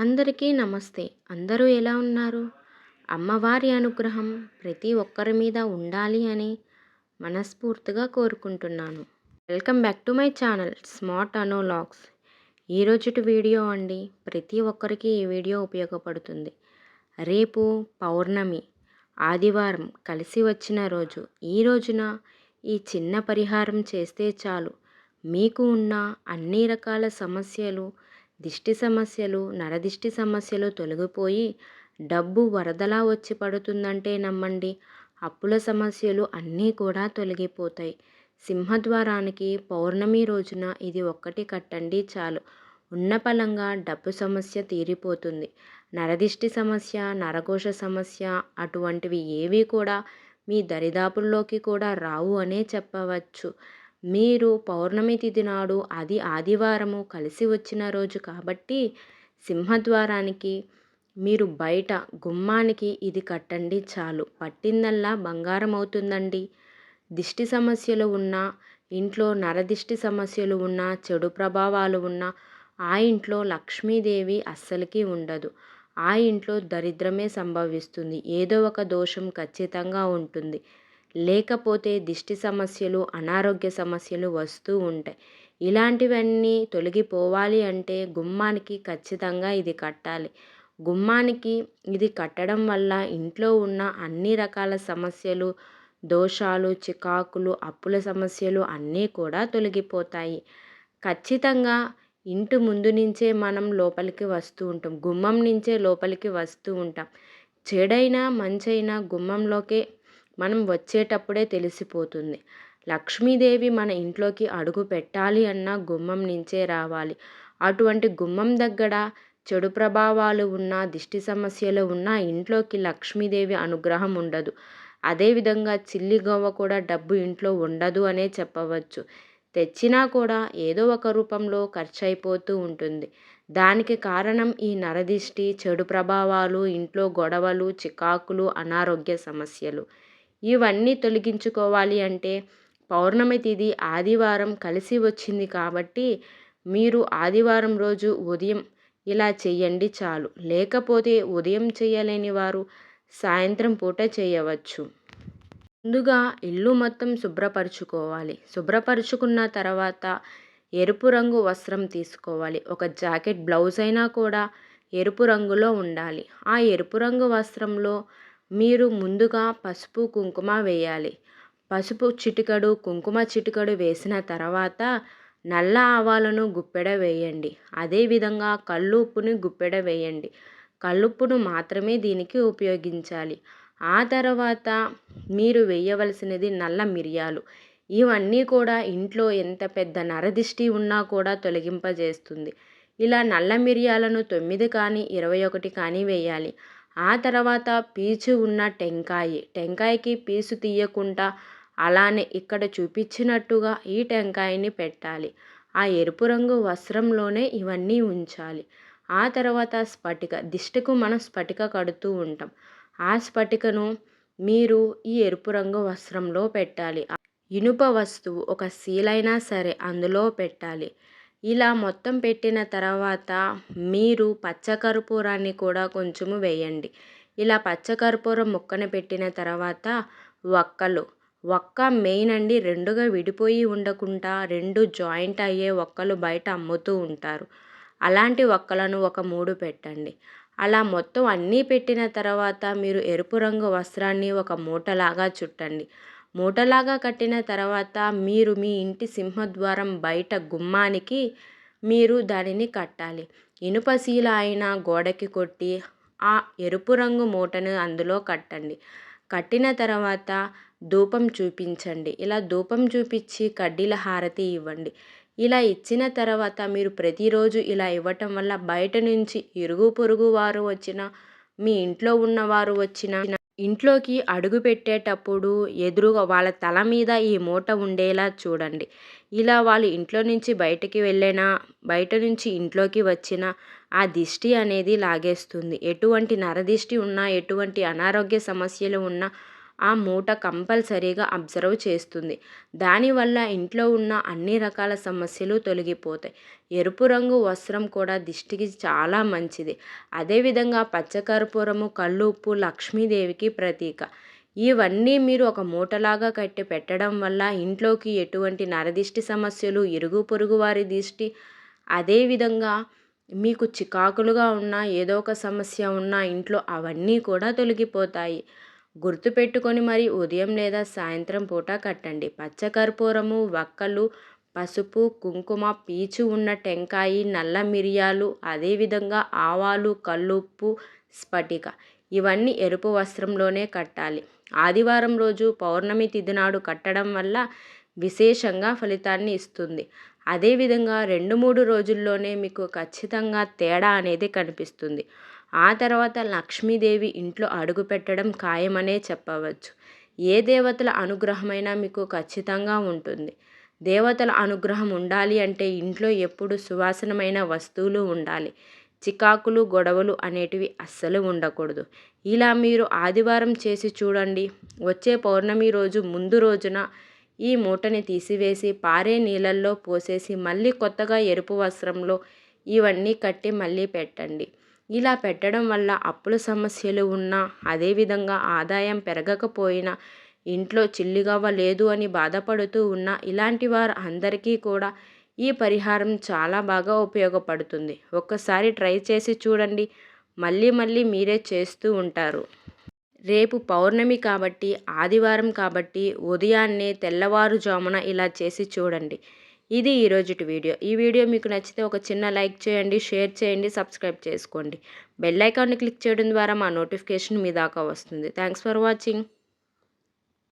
అందరికీ నమస్తే. అందరూ ఎలా ఉన్నారు? అమ్మవారి అనుగ్రహం ప్రతి ఒక్కరి మీద ఉండాలి అని మనస్ఫూర్తిగా కోరుకుంటున్నాను. Welcome back to my channel smart అనోలాగ్స్. ఈరోజుటి వీడియో అండి ప్రతి ఒక్కరికి ఈ వీడియో ఉపయోగపడుతుంది. రేపు పౌర్ణమి ఆదివారం కలిసి వచ్చిన రోజు. ఈ రోజున ఈ చిన్న పరిహారం చేస్తే చాలు. మీకు ఉన్న అన్ని రకాల సమస్యలు దిష్టి సమస్యలు నరదిష్టి సమస్యలు తొలగిపోయి డబ్బు వరదలా వచ్చి పడుతుందంటే నమ్మండి. అప్పుల సమస్యలు అన్నీ కూడా తొలగిపోతాయి. సింహద్వారానికి పౌర్ణమి రోజున ఇది ఒక్కటి కట్టండి చాలు. ఉన్న పలంగా డబ్బు సమస్య తీరిపోతుంది. నరదిష్టి సమస్య నరఘోష సమస్య అటువంటివి ఏవి కూడా మీ దరిదాపుల్లోకి కూడా రావు అనే చెప్పవచ్చు. మీరు పౌర్ణమి తిథి నాడు అది ఆదివారము కలిసి వచ్చిన రోజు కాబట్టి సింహద్వారానికి మీరు బయట గుమ్మానికి ఇది కట్టండి చాలు. పట్టిందల్లా బంగారం అవుతుందండి దిష్టి సమస్యలు ఉన్నా ఇంట్లో నరదిష్టి సమస్యలు ఉన్నా చెడు ప్రభావాలు ఉన్నా ఆ ఇంట్లో లక్ష్మీదేవి అస్సలకి ఉండదు. ఆ ఇంట్లో దరిద్రమే సంభవిస్తుంది. ఏదో ఒక దోషం ఖచ్చితంగా ఉంటుంది. లేకపోతే దిష్టి సమస్యలు అనారోగ్య సమస్యలు వస్తూ ఉంటాయి. ఇలాంటివన్నీ తొలగిపోవాలి అంటే గుమ్మానికి ఖచ్చితంగా ఇది కట్టాలి. గుమ్మానికి ఇది కట్టడం వల్ల ఇంట్లో ఉన్న అన్ని రకాల సమస్యలు దోషాలు చికాకులు అప్పుల సమస్యలు అన్నీ కూడా తొలగిపోతాయి. ఖచ్చితంగా ఇంటి ముందు నుంచే మనం లోపలికి వస్తూ ఉంటాం. గుమ్మం నుంచే లోపలికి వస్తూ ఉంటాం. చెడైనా మంచైనా గుమ్మంలోకే మనం వచ్చేటప్పుడే తెలిసిపోతుంది. లక్ష్మీదేవి మన ఇంట్లోకి అడుగు పెట్టాలి అన్న గుమ్మం నుంచే రావాలి. అటువంటి గుమ్మం దగ్గర చెడు ప్రభావాలు ఉన్న దిష్టి సమస్యలు ఉన్న ఇంట్లోకి లక్ష్మీదేవి అనుగ్రహం ఉండదు. అదేవిధంగా చిల్లి గవ్వ కూడా డబ్బు ఇంట్లో ఉండదు అనే చెప్పవచ్చు. తెచ్చినా కూడా ఏదో ఒక రూపంలో ఖర్చు అయిపోతూ ఉంటుంది. దానికి కారణం ఈ నరదిష్టి చెడు ప్రభావాలు ఇంట్లో గొడవలు చికాకులు అనారోగ్య సమస్యలు. ఇవన్నీ తొలగించుకోవాలి అంటే పౌర్ణమి తిథి ఆదివారం కలిసి వచ్చింది కాబట్టి మీరు ఆదివారం రోజు ఉదయం ఇలా చేయండి చాలు. లేకపోతే ఉదయం చేయలేని వారు సాయంత్రం పూట చేయవచ్చు. ముందుగా ఇల్లు మొత్తం శుభ్రపరచుకోవాలి. శుభ్రపరుచుకున్న తర్వాత ఎరుపు రంగు వస్త్రం తీసుకోవాలి. ఒక జాకెట్ బ్లౌజ్ అయినా కూడా ఎరుపు రంగులో ఉండాలి. ఆ ఎరుపు రంగు వస్త్రంలో మీరు ముందుగా పసుపు కుంకుమ వేయాలి. పసుపు చిటికడు కుంకుమ చిటికడు వేసిన తర్వాత నల్ల ఆవాలను గుప్పెడ వేయండి. అదేవిధంగా కల్లుప్పుని గుప్పెడ వేయండి. కల్లుప్పును మాత్రమే దీనికి ఉపయోగించాలి. ఆ తర్వాత మీరు వేయవలసినది నల్ల మిరియాలు. ఇవన్నీ కూడా ఇంట్లో ఎంత పెద్ద నరదిష్టి ఉన్నా కూడా తొలగింపజేస్తుంది. ఇలా నల్ల మిరియాలను తొమ్మిది కానీ ఇరవై ఒకటి కానీ వేయాలి. ఆ తర్వాత పీచు ఉన్న టెంకాయ. టెంకాయకి పీచు తీయకుండా అలానే ఇక్కడ చూపించినట్టుగా ఈ టెంకాయని పెట్టాలి. ఆ ఎరుపు రంగు వస్త్రంలోనే ఇవన్నీ ఉంచాలి. ఆ తర్వాత స్ఫటిక. దిష్టికు మనం స్ఫటిక కడుతూ ఉంటాం. ఆ స్ఫటికను మీరు ఈ ఎరుపు రంగు వస్త్రంలో పెట్టాలి. ఇనుప వస్తువు ఒక సీలైనా సరే అందులో పెట్టాలి. ఇలా మొత్తం పెట్టిన తర్వాత మీరు పచ్చకర్పూరాన్ని కూడా కొంచెము వేయండి. ఇలా పచ్చకర్పూరం ముక్కను పెట్టిన తర్వాత ఒక్కలు. ఒక్క మెయిన్ అండి రెండుగా విడిపోయి ఉండకుండా రెండు జాయింట్ అయ్యే ఒక్కలు బయట అమ్ముతూ ఉంటారు. అలాంటి ఒక్కలను ఒక మూడు పెట్టండి. అలా మొత్తం అన్నీ పెట్టిన తర్వాత మీరు ఎరుపు రంగు వస్త్రాన్ని ఒక మూటలాగా చుట్టండి. మూటలాగా కట్టిన తర్వాత మీరు మీ ఇంటి సింహద్వారం బయట గుమ్మానికి మీరు దానిని కట్టాలి. ఇనుప శీల అయిన గోడకి కొట్టి ఆ ఎరుపు రంగు మూటను అందులో కట్టండి. కట్టిన తర్వాత ధూపం చూపించండి. ఇలా ధూపం చూపించి కడ్డీల హారతి ఇవ్వండి. ఇలా ఇచ్చిన తర్వాత మీరు ప్రతిరోజు ఇలా ఇవ్వటం వల్ల బయట నుంచి ఇరుగు పొరుగు వారు వచ్చిన మీ ఇంట్లో ఉన్నవారు వచ్చిన ఇంట్లోకి అడుగు పెట్టేటప్పుడు ఎదురుగా వాళ్ళ తల మీద ఈ మూట ఉండేలా చూడండి. ఇలా వాళ్ళు ఇంట్లో నుంచి బయటికి వెళ్ళినా బయట నుంచి ఇంట్లోకి వచ్చిన ఆ దిష్టి అనేది లాగేస్తుంది. ఎటువంటి నరదిష్టి ఉన్నా ఎటువంటి అనారోగ్య సమస్యలు ఉన్నా ఆ మూట కంపల్సరీగా అబ్జర్వ్ చేస్తుంది. దానివల్ల ఇంట్లో ఉన్న అన్ని రకాల సమస్యలు తొలగిపోతాయి. ఎరుపు రంగు వస్త్రం కూడా దిష్టికి చాలా మంచిది. అదేవిధంగా పచ్చకర్పూరము కళ్ళు ఉప్పు లక్ష్మీదేవికి ప్రతీక. ఇవన్నీ మీరు ఒక మూటలాగా కట్టి పెట్టడం వల్ల ఇంట్లోకి ఎటువంటి నరదిష్టి సమస్యలు ఇరుగు పొరుగు వారి దిష్టి అదేవిధంగా మీకు చికాకులుగా ఉన్న ఏదో ఒక సమస్య ఉన్న ఇంట్లో అవన్నీ కూడా తొలగిపోతాయి. గుర్తుపెట్టుకొని మరి ఉదయం లేదా సాయంత్రం పూట కట్టండి. పచ్చకర్పూరము వక్కలు పసుపు కుంకుమ పీచు ఉన్న టెంకాయి నల్ల మిరియాలు అదేవిధంగా ఆవాలు కల్లుప్పు స్ఫటిక ఇవన్నీ ఎరుపు వస్త్రంలోనే కట్టాలి. ఆదివారం రోజు పౌర్ణమి తిథి నాడు కట్టడం వల్ల విశేషంగా ఫలితాన్ని ఇస్తుంది. అదేవిధంగా రెండు మూడు రోజుల్లోనే మీకు ఖచ్చితంగా తేడా అనేది కనిపిస్తుంది. ఆ తర్వాత లక్ష్మీదేవి ఇంట్లో అడుగు పెట్టడం ఖాయమనే చెప్పవచ్చు. ఏ దేవతల అనుగ్రహమైనా మీకు ఖచ్చితంగా ఉంటుంది. దేవతల అనుగ్రహం ఉండాలి అంటే ఇంట్లో ఎప్పుడు సువాసనమైన వస్తువులు ఉండాలి. చికాకులు గొడవలు అనేటివి అస్సలు ఉండకూడదు. ఇలా మీరు ఆదివారం చేసి చూడండి. వచ్చే పౌర్ణమి రోజు ముందు రోజున ఈ మూటని తీసివేసి పారే నీళ్ళల్లో పోసేసి మళ్ళీ కొత్తగా ఎరుపు వస్త్రంలో ఇవన్నీ కట్టి మళ్ళీ పెట్టండి. ఇలా పెట్టడం వల్ల అప్పుల సమస్యలు ఉన్నా అదేవిధంగా ఆదాయం పెరగకపోయినా ఇంట్లో చిల్లిగవ్వ లేదు అని బాధపడుతూ ఉన్న ఇలాంటి వారు అందరికీ కూడా ఈ పరిహారం చాలా బాగా ఉపయోగపడుతుంది. ఒక్కసారి ట్రై చేసి చూడండి. మళ్ళీ మళ్ళీ మీరే చేస్తూ ఉంటారు. రేపు పౌర్ణమి కాబట్టి ఆదివారం కాబట్టి ఉదయాన్నే తెల్లవారుజామున ఇలా చేసి చూడండి. ఇది ఈరోజుటి వీడియో. ఈ వీడియో మీకు నచ్చితే ఒక చిన్న లైక్ చేయండి షేర్ చేయండి సబ్స్క్రైబ్ చేసుకోండి. బెల్ ఐకాన్ని క్లిక్ చేయడం ద్వారా మా నోటిఫికేషన్ మీ దాకా వస్తుంది. Thanks for watching.